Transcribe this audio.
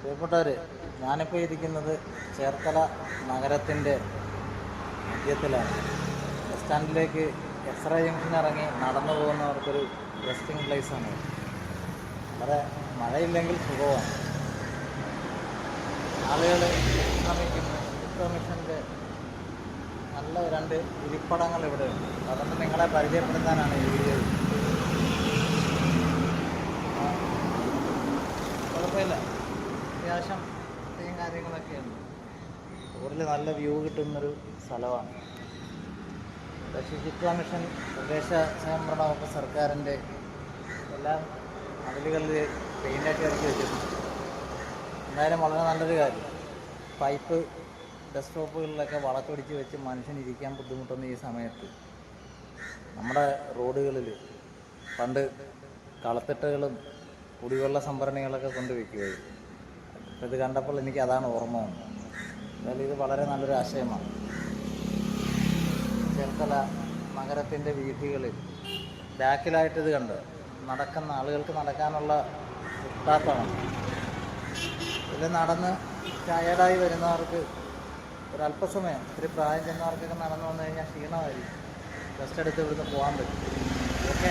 പ്രിയപ്പെട്ടവർ ഞാനിപ്പോൾ ഇരിക്കുന്നത് ചേർത്തല നഗരത്തിന്റെ മധ്യത്തിലാണ്. ബസ് സ്റ്റാൻഡിലേക്ക് എക്സ്റേ ജംഗ്ഷൻ ഇറങ്ങി നടന്നു പോകുന്നവർക്കൊരു റെസ്റ്റിംഗ് പ്ലേസാണ് വളരെ മഴയില്ലെങ്കിൽ സുഖമാണ്. ആളുകൾ ശ്രമിക്കുന്നു നല്ല രണ്ട് ഇരിപ്പടങ്ങൾ ഇവിടെ ഉണ്ട് അതൊന്ന് നിങ്ങളെ പരിചയപ്പെടുത്താനാണ് ഈ വീഡിയോ. കുഴപ്പമില്ല. അത്യാവശ്യം കാര്യങ്ങളൊക്കെയാണ് കാര്യങ്ങളൊക്കെ ഉണ്ട് നല്ല വ്യൂ കിട്ടുന്നൊരു സ്ഥലമാണ്. ശുചിത്വ മിഷൻ പ്രദേശ സ്വയംഭരണ വകുപ്പ് സർക്കാരിന്റെ എല്ലാം മതിലുകളിൽ പെയിന്റായിട്ട് ഇറക്കി വെച്ചിട്ടുണ്ട്. എന്തായാലും വളരെ നല്ലൊരു കാര്യം. പൈപ്പ് ബസ് സ്റ്റോപ്പുകളിലൊക്കെ വളച്ചൊടിച്ച് വെച്ച് മനുഷ്യൻ ഇരിക്കാൻ ബുദ്ധിമുട്ടുന്ന ഈ സമയത്ത് നമ്മുടെ റോഡുകളിൽ പണ്ട് കളത്തിട്ടകളും കുടിവെള്ള സംഭരണികളൊക്കെ കൊണ്ട് വെക്കുകയായിരുന്നു അപ്പോൾ ഇത് കണ്ടപ്പോൾ എനിക്ക് അതാണ് ഓർമ്മ എന്തായാലും ഇത് വളരെ നല്ലൊരു ആശയമാണ്. ചേർത്തല നഗരത്തിന്റെ വീഥികളിൽ ബാക്കിലായിട്ട് ഇത് കണ്ട് നടക്കുന്ന ആളുകൾക്ക് നടക്കാനുള്ള ഫുട്പാത്താണ് ഇതിൽ നടന്ന് ടയേർഡായി വരുന്നവർക്ക് ഒരല്പസമയം ഇത്തിരി പ്രായം ചെന്നവർക്കൊക്കെ നടന്നു വന്നു കഴിഞ്ഞാൽ ക്ഷീണമായിരിക്കും. റെസ്റ്റ് എടുത്ത് ഇവിടുന്ന് പോകാൻ പറ്റും. ഓക്കെ